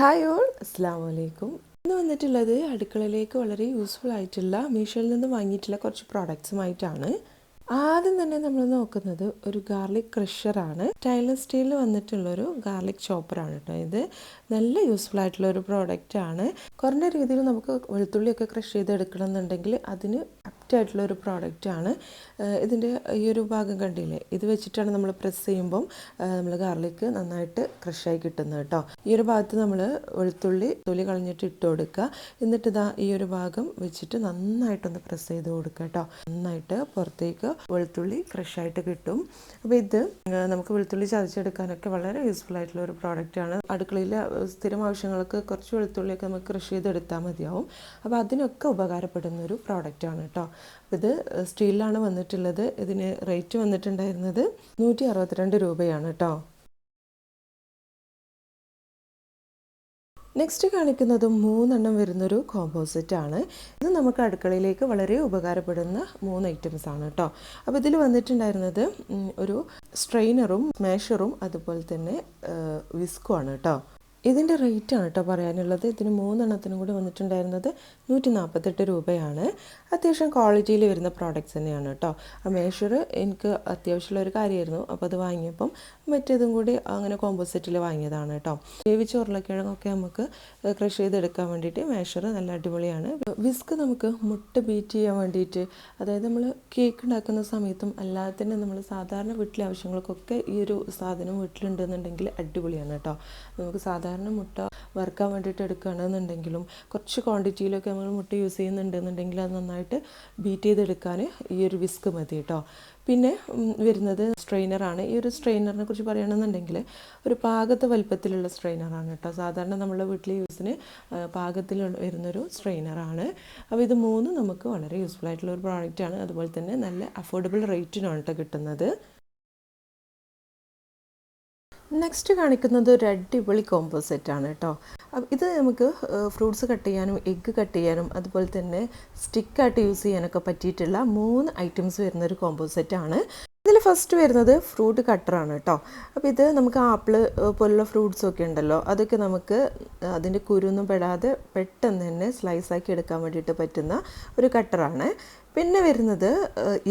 Hi all അസ്സാം വലൈക്കും ഇന്ന് വന്നിട്ടുള്ളത് അടുക്കളയിലേക്ക് വളരെ യൂസ്ഫുൾ ആയിട്ടുള്ള മീഷോയിൽ നിന്ന് വാങ്ങിയിട്ടുള്ള കുറച്ച് പ്രോഡക്ട്സുമായിട്ടാണ് ആദ്യം തന്നെ നമ്മൾ നോക്കുന്നത് ഒരു ഗാർലിക് ക്രഷറാണ് സ്റ്റൈൻലെസ് സ്റ്റീലിൽ വന്നിട്ടുള്ളൊരു ഗാർലിക് ചോപ്പറാണ് കേട്ടോ ഇത്. നല്ല യൂസ്ഫുൾ ആയിട്ടുള്ള ഒരു പ്രോഡക്റ്റ് ആണ്. കുറഞ്ഞ രീതിയിൽ നമുക്ക് വെളുത്തുള്ളിയൊക്കെ ക്രഷ് ചെയ്തെടുക്കണം എന്നുണ്ടെങ്കിൽ അതിന് ആപ്റ്റ് ആയിട്ടുള്ള ഒരു പ്രോഡക്റ്റ് ആണ്. ഇതിന്റെ ഈ ഒരു ഭാഗം കണ്ടില്ലേ? ഇത് വെച്ചിട്ടാണ് നമ്മൾ പ്രസ് ചെയ്യുമ്പം നമ്മൾ ഗാർലിക്ക് നന്നായിട്ട് ക്രഷായി കിട്ടുന്നത് കേട്ടോ. ഈ ഒരു ഭാഗത്ത് നമ്മൾ വെളുത്തുള്ളി തൊലി കളഞ്ഞിട്ട് ഇട്ട് കൊടുക്കുക. എന്നിട്ട് ഇതാ ഈ ഒരു ഭാഗം വെച്ചിട്ട് നന്നായിട്ടൊന്ന് പ്രസ് ചെയ്ത് കൊടുക്കുക കേട്ടോ. നന്നായിട്ട് പുറത്തേക്ക് വെളുത്തുള്ളി ഫ്രഷായിട്ട് കിട്ടും. അപ്പോൾ ഇത് നമുക്ക് വെളുത്തുള്ളി ചതച്ചെടുക്കാനൊക്കെ വളരെ യൂസ്ഫുൾ ആയിട്ടുള്ള ഒരു പ്രോഡക്റ്റ് ആണ്. അടുക്കളയിലെ സ്ഥിരം ആവശ്യങ്ങൾക്ക് കുറച്ച് വെളുത്തുള്ളിയൊക്കെ നമുക്ക് കൃഷി ചെയ്തെടുത്താൽ മതിയാവും. അപ്പോൾ അതിനൊക്കെ ഉപകാരപ്പെടുന്ന ഒരു പ്രോഡക്റ്റ് ആണ് കേട്ടോ. ഇത് സ്റ്റീലിലാണ് വന്നിട്ടുള്ളത്. ഇതിന് റേറ്റ് വന്നിട്ടുണ്ടായിരുന്നത് നൂറ്റി അറുപത്തിരണ്ട് രൂപയാണ് കേട്ടോ നെക്സ്റ്റ് കാണിക്കുന്നത് മൂന്നെണ്ണം വരുന്നൊരു കോമ്പോസിറ്റ് ആണ്. ഇത് നമുക്ക് അടുക്കളയിലേക്ക് വളരെ ഉപകാരപ്പെടുന്ന മൂന്ന് ഐറ്റംസ് ആണ് കേട്ടോ അപ്പോൾ ഇതിൽ വന്നിട്ടുണ്ടായിരുന്നത് ഒരു സ്ട്രെയിനറും സ്മാഷറും അതുപോലെ തന്നെ വിസ്കുമാണ് കേട്ടോ ഇതിന്റെ റേറ്റ് ആണ് കേട്ടോ പറയാനുള്ളത്. ഇതിന് മൂന്നെണ്ണത്തിനും കൂടി വന്നിട്ടുണ്ടായിരുന്നത് നൂറ്റി നാൽപ്പത്തെട്ട് രൂപയാണ്. അത്യാവശ്യം ക്വാളിറ്റിയിൽ വരുന്ന പ്രോഡക്റ്റ്സ് തന്നെയാണ് കേട്ടോ ആ മേഷർ എനിക്ക് അത്യാവശ്യമുള്ള ഒരു കാര്യമായിരുന്നു. അപ്പോൾ അത് വാങ്ങിയപ്പം മറ്റേതും കൂടി അങ്ങനെ കോമ്പോസിറ്റിൽ വാങ്ങിയതാണ് കേട്ടോ വേവിച്ച ഉരുളക്കിഴങ്ങൊക്കെ നമുക്ക് ക്രഷ് ചെയ്തെടുക്കാൻ വേണ്ടിയിട്ട് മാഷർ നല്ല അടിപൊളിയാണ്. വിസ്ക് നമുക്ക് മുട്ട ബീറ്റ് ചെയ്യാൻ വേണ്ടിയിട്ട് അതായത് നമ്മൾ കേക്ക് ഉണ്ടാക്കുന്ന സമയത്തും അല്ലാതെ തന്നെ നമ്മൾ സാധാരണ വീട്ടിലെ ആവശ്യങ്ങൾക്കൊക്കെ ഈ ഒരു സാധനം വീട്ടിലുണ്ടെന്നുണ്ടെങ്കിൽ അടിപൊളിയാണ് കേട്ടോ നമുക്ക് സാധാരണ മുട്ട വറുക്കാൻ വേണ്ടിയിട്ട് എടുക്കുകയാണെന്നുണ്ടെങ്കിലും കുറച്ച് ക്വാണ്ടിറ്റിയിലൊക്കെ നമ്മൾ മുട്ട യൂസ് ചെയ്യുന്നുണ്ടെന്നുണ്ടെങ്കിൽ അത് നന്നായിട്ട് ബീറ്റ് ചെയ്തെടുക്കാൻ ഈ ഒരു വിസ്ക് മതി കേട്ടോ പിന്നെ വരുന്നത് സ്ട്രെയിനറാണ് ഈ ഒരു സ്ട്രെയിനറിനെ കുറിച്ച് പറയുകയാണെന്നുണ്ടെങ്കിൽ ഒരു പാകത്ത് വലുപ്പത്തിലുള്ള സ്ട്രെയിനറാണ് കേട്ടോ. സാധാരണ നമ്മളെ വീട്ടിലെ യൂസിന് പാകത്തിൽ വരുന്നൊരു സ്ട്രെയിനറാണ് അപ്പോൾ ഇത് മൂന്നും നമുക്ക് വളരെ യൂസ്ഫുൾ ആയിട്ടുള്ള ഒരു പ്രോഡക്റ്റാണ് അതുപോലെ തന്നെ നല്ല അഫോർഡബിൾ റേറ്റിനാണ് കേട്ടോ കിട്ടുന്നത്. നെക്സ്റ്റ് കാണിക്കുന്നത് ഒരു അടിപൊളി കോമ്പോസെറ്റ് ആണ് കേട്ടോ. ഇത് നമുക്ക് ഫ്രൂട്ട്സ് കട്ട് ചെയ്യാനും എഗ്ഗ് കട്ട് ചെയ്യാനും അതുപോലെ തന്നെ സ്റ്റിക്കായിട്ട് യൂസ് ചെയ്യാനൊക്കെ പറ്റിയിട്ടുള്ള മൂന്ന് ഐറ്റംസ് വരുന്ന ഒരു കോമ്പോസെറ്റ് ആണ്. ഇതിൽ ഫസ്റ്റ് വരുന്നത് ഫ്രൂട്ട് കട്ടറാണ് കേട്ടോ. അപ്പോൾ ഇത് നമുക്ക് ആപ്പിൾ പോലുള്ള ഫ്രൂട്ട്സ് ഒക്കെ ഉണ്ടല്ലോ അതൊക്കെ നമുക്ക് അതിന്റെ കുരുന്നും പെടാതെ പെട്ടെന്ന് തന്നെ സ്ലൈസാക്കി എടുക്കാൻ വേണ്ടിയിട്ട് പറ്റുന്ന ഒരു കട്ടറാണ് പിന്നെ വരുന്നത്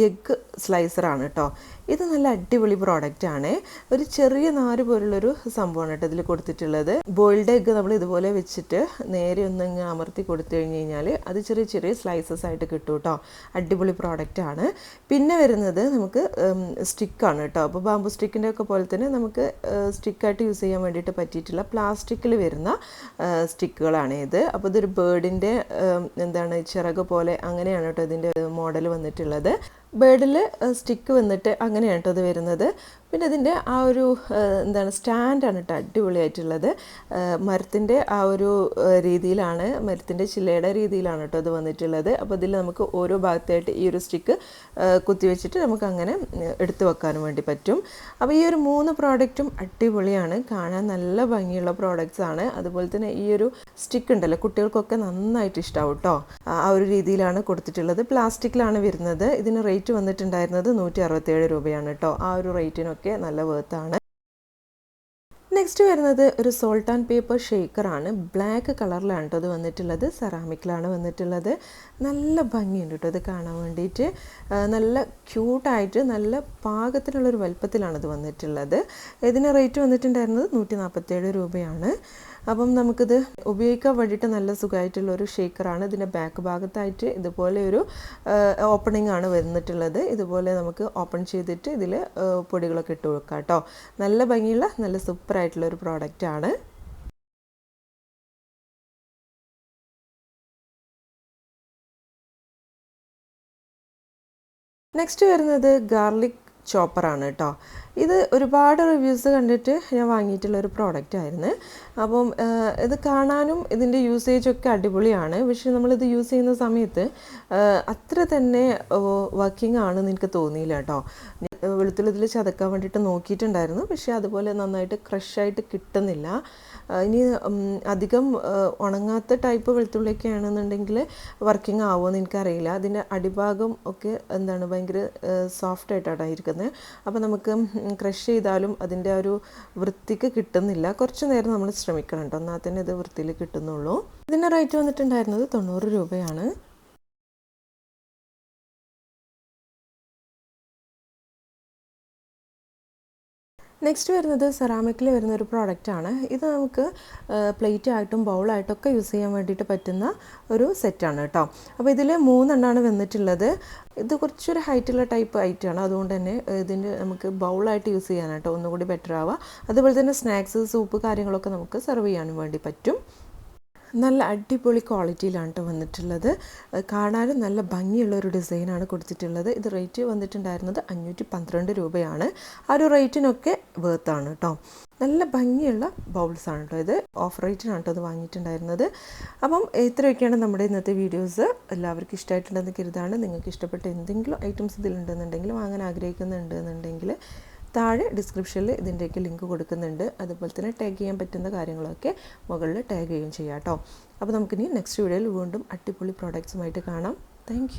എഗ്ഗ് സ്ലൈസറാണ് കേട്ടോ ഇത് നല്ല അടിപൊളി പ്രോഡക്റ്റാണ് ഒരു ചെറിയ നാര് പോലുള്ളൊരു സംഭവമാണ് കേട്ടോ ഇതിൽ കൊടുത്തിട്ടുള്ളത്. ബോയിൽഡ് എഗ്ഗ് നമ്മൾ ഇതുപോലെ വെച്ചിട്ട് നേരെ ഒന്ന് ഇങ്ങനെ അമർത്തി കൊടുത്തു കഴിഞ്ഞ് കഴിഞ്ഞാൽ അത് ചെറിയ ചെറിയ സ്ലൈസസ് ആയിട്ട് കിട്ടും കേട്ടോ അടിപൊളി പ്രോഡക്റ്റാണ് പിന്നെ വരുന്നത് നമുക്ക് സ്റ്റിക്കാണ് കേട്ടോ അപ്പോൾ ബാമ്പു സ്റ്റിക്കിന്റെ ഒക്കെ പോലെ തന്നെ നമുക്ക് സ്റ്റിക്കായിട്ട് യൂസ് ചെയ്യാൻ വേണ്ടിയിട്ട് പറ്റിയിട്ടുള്ള പ്ലാസ്റ്റിക്കിൽ വരുന്ന സ്റ്റിക്കുകളാണ് ഇത്. അപ്പോൾ ഇതൊരു ബേർഡിന്റെ എന്താണ് ചിറക് പോലെ അങ്ങനെയാണ് കേട്ടോ ഇതിന്റെ മോഡൽ വന്നിട്ടുള്ളത്. ബേർഡിൽ സ്റ്റിക്ക് വന്നിട്ട് അങ്ങനെയാണ് കേട്ടോ അത് വരുന്നത്. പിന്നെ അതിന്റെ ആ ഒരു എന്താണ് സ്റ്റാൻഡാണ് കേട്ടോ അടിപൊളിയായിട്ടുള്ളത്. മരത്തിന്റെ ആ ഒരു രീതിയിലാണ് മരത്തിന്റെ ചില്ലയുടെ രീതിയിലാണ് കേട്ടോ അത് വന്നിട്ടുള്ളത്. അപ്പോൾ ഇതിൽ നമുക്ക് ഓരോ ഭാഗത്തായിട്ട് ഈ ഒരു സ്റ്റിക്ക് കുത്തി വെച്ചിട്ട് നമുക്ക് അങ്ങനെ എടുത്തു വെക്കാനും വേണ്ടി പറ്റും. അപ്പോൾ ഈ ഒരു മൂന്ന് പ്രോഡക്റ്റും അടിപൊളിയാണ്. കാണാൻ നല്ല ഭംഗിയുള്ള പ്രോഡക്റ്റ്സ് ആണ്. അതുപോലെ തന്നെ ഈ ഒരു സ്റ്റിക്ക് ഉണ്ടല്ലോ കുട്ടികൾക്കൊക്കെ നന്നായിട്ട് ഇഷ്ടമാവും കേട്ടോ. ആ ഒരു രീതിയിലാണ് കൊടുത്തിട്ടുള്ളത്. പ്ലാസ്റ്റിക്കിലാണ് വരുന്നത്. ഇതിന് റേറ്റ് വന്നിട്ടുണ്ടായിരുന്നത് നൂറ്റി അറുപത്തേഴ് രൂപയാണ് കേട്ടോ ആ ഒരു റേറ്റിനൊക്കെ നല്ല വേർത്താണ് നെക്സ്റ്റ് വരുന്നത് ഒരു സോൾട്ട് ആൻഡ് പേപ്പർ ഷേക്കറാണ് ബ്ലാക്ക് കളറിലാണ് കേട്ടോ ഇത് വന്നിട്ടുള്ളത്. സെറാമിക്കിലാണ് വന്നിട്ടുള്ളത്. നല്ല ഭംഗിയുണ്ട് കേട്ടോ ഇത് കാണാൻ വേണ്ടിയിട്ട് നല്ല ക്യൂട്ടായിട്ട് നല്ല പാകത്തിനുള്ളൊരു വലുപ്പത്തിലാണ് ഇത് വന്നിട്ടുള്ളത്. ഇതിന് റേറ്റ് വന്നിട്ടുണ്ടായിരുന്നത് നൂറ്റി നാൽപ്പത്തേഴ് രൂപയാണ്. അപ്പം നമുക്കിത് ഉപയോഗിക്കാൻ വേണ്ടിയിട്ട് നല്ല സുഖമായിട്ടുള്ള ഒരു ഷേക്കറാണ് ഇതിന്റെ ബാക്ക് ഭാഗത്തായിട്ട് ഇതുപോലെ ഒരു ഓപ്പണിംഗ് ആണ് വന്നിട്ടുള്ളത്. ഇതുപോലെ നമുക്ക് ഓപ്പൺ ചെയ്തിട്ട് ഇതിൽ പൊടികളൊക്കെ ഇട്ട് കൊടുക്കാം കേട്ടോ. നല്ല ഭംഗിയുള്ള നല്ല സൂപ്പർ ആയിട്ടുള്ള ഒരു പ്രോഡക്റ്റ് ആണ്. നെക്സ്റ്റ് വരുന്നത് ഗാർലിക് ചോപ്പറാണ് കേട്ടോ. ഇത് ഒരുപാട് റിവ്യൂസ് കണ്ടിട്ട് ഞാൻ വാങ്ങിയിട്ടുള്ള ഒരു പ്രോഡക്റ്റ് ആയിരുന്നു. അപ്പം ഇത് കാണാനും ഇതിന്റെ യൂസേജൊക്കെ അടിപൊളിയാണ്. പക്ഷെ നമ്മളിത് യൂസ് ചെയ്യുന്ന സമയത്ത് അത്ര തന്നെ വർക്കിംഗ് ആണെന്ന് എനിക്ക് തോന്നിയില്ല കേട്ടോ. വെളുത്തുള്ളി ഇതിൽ ചതക്കാൻ വേണ്ടിയിട്ട് നോക്കിയിട്ടുണ്ടായിരുന്നു. പക്ഷേ അതുപോലെ നന്നായിട്ട് ക്രഷായിട്ട് കിട്ടുന്നില്ല. ഇനി അധികം ഉണങ്ങാത്ത ടൈപ്പ് വെളുത്തുള്ളിയൊക്കെ ആണെന്നുണ്ടെങ്കിൽ വർക്കിംഗ് ആവുമെന്ന് എനിക്കറിയില്ല. അതിന്റെ അടിഭാഗം ഒക്കെ എന്താണ് ഭയങ്കര സോഫ്റ്റ് ആയിട്ടാണ് ഇരിക്കുന്നത്. അപ്പോൾ നമുക്ക് ക്രഷ് ചെയ്താലും അതിന്റെ ഒരു വൃത്തിക്ക് കിട്ടുന്നില്ല. കുറച്ച് നേരം നമ്മൾ ശ്രമിക്കണം കേട്ടോ. എന്നാൽ തന്നെ ഇത് വൃത്തിയിൽ കിട്ടുന്നുള്ളൂ. ഇതിന്റെ റേറ്റ് വന്നിട്ടുണ്ടായിരുന്നത് തൊണ്ണൂറ് രൂപയാണ്. നെക്സ്റ്റ് വരുന്നത് സെറാമിക്കിൽ വരുന്ന ഒരു പ്രോഡക്റ്റാണ് ഇത് നമുക്ക് പ്ലേറ്റ് ആയിട്ടും ബൗളായിട്ടും ഒക്കെ യൂസ് ചെയ്യാൻ വേണ്ടിയിട്ട് പറ്റുന്ന ഒരു സെറ്റാണ് കേട്ടോ. അപ്പോൾ ഇതിൽ മൂന്നെണ്ണമാണ് വന്നിട്ടുള്ളത്. ഇത് കുറച്ചൊരു ഹൈറ്റുള്ള ടൈപ്പ് ഐറ്റമാണ് അതുകൊണ്ട് തന്നെ ഇതിന്റെ നമുക്ക് ബൗളായിട്ട് യൂസ് ചെയ്യാനായിട്ടോ ഒന്നുകൂടി ബെറ്റർ ആവുക. അതുപോലെ തന്നെ സ്നാക്സ് സൂപ്പ് കാര്യങ്ങളൊക്കെ നമുക്ക് സെർവ് ചെയ്യാനും വേണ്ടി പറ്റും. നല്ല അടിപൊളി ക്വാളിറ്റിയിലാണ് കേട്ടോ വന്നിട്ടുള്ളത്. കാണാനും നല്ല ഭംഗിയുള്ള ഒരു ഡിസൈനാണ് കൊടുത്തിട്ടുള്ളത്. ഇത് റേറ്റ് വന്നിട്ടുണ്ടായിരുന്നത് അഞ്ഞൂറ്റി പന്ത്രണ്ട് രൂപയാണ്. ആ ഒരു റേറ്റിനൊക്കെ വേർത്താണ് കേട്ടോ നല്ല ഭംഗിയുള്ള ബൗൾസാണ് കേട്ടോ ഇത്. ഓഫ് റേറ്റിനാണ് കേട്ടോ ഇത് വാങ്ങിയിട്ടുണ്ടായിരുന്നത്. അപ്പം ഇത്രയൊക്കെയാണ് നമ്മുടെ ഇന്നത്തെ വീഡിയോസ് എല്ലാവർക്കും ഇഷ്ടമായിട്ടുണ്ടെന്ന് കരുതാണ്. നിങ്ങൾക്ക് ഇഷ്ടപ്പെട്ട എന്തെങ്കിലും ഐറ്റംസ് ഇതിലുണ്ടെന്നുണ്ടെങ്കിൽ വാങ്ങാൻ ആഗ്രഹിക്കുന്നുണ്ട് എന്നുണ്ടെങ്കിൽ താഴെ ഡിസ്ക്രിപ്ഷനിൽ ഇതിന്റെയൊക്കെ ലിങ്ക് കൊടുക്കുന്നുണ്ട്. അതുപോലെ തന്നെ ടാഗ് ചെയ്യാൻ പറ്റുന്ന കാര്യങ്ങളൊക്കെ മുകളിൽ ടാഗ് ചെയ്യുകയും ചെയ്യാം കേട്ടോ അപ്പോൾ നമുക്കിനി നെക്സ്റ്റ് വീഡിയോയിൽ വീണ്ടും അടിപൊളി പ്രോഡക്ട്സുമായിട്ട് കാണാം. താങ്ക്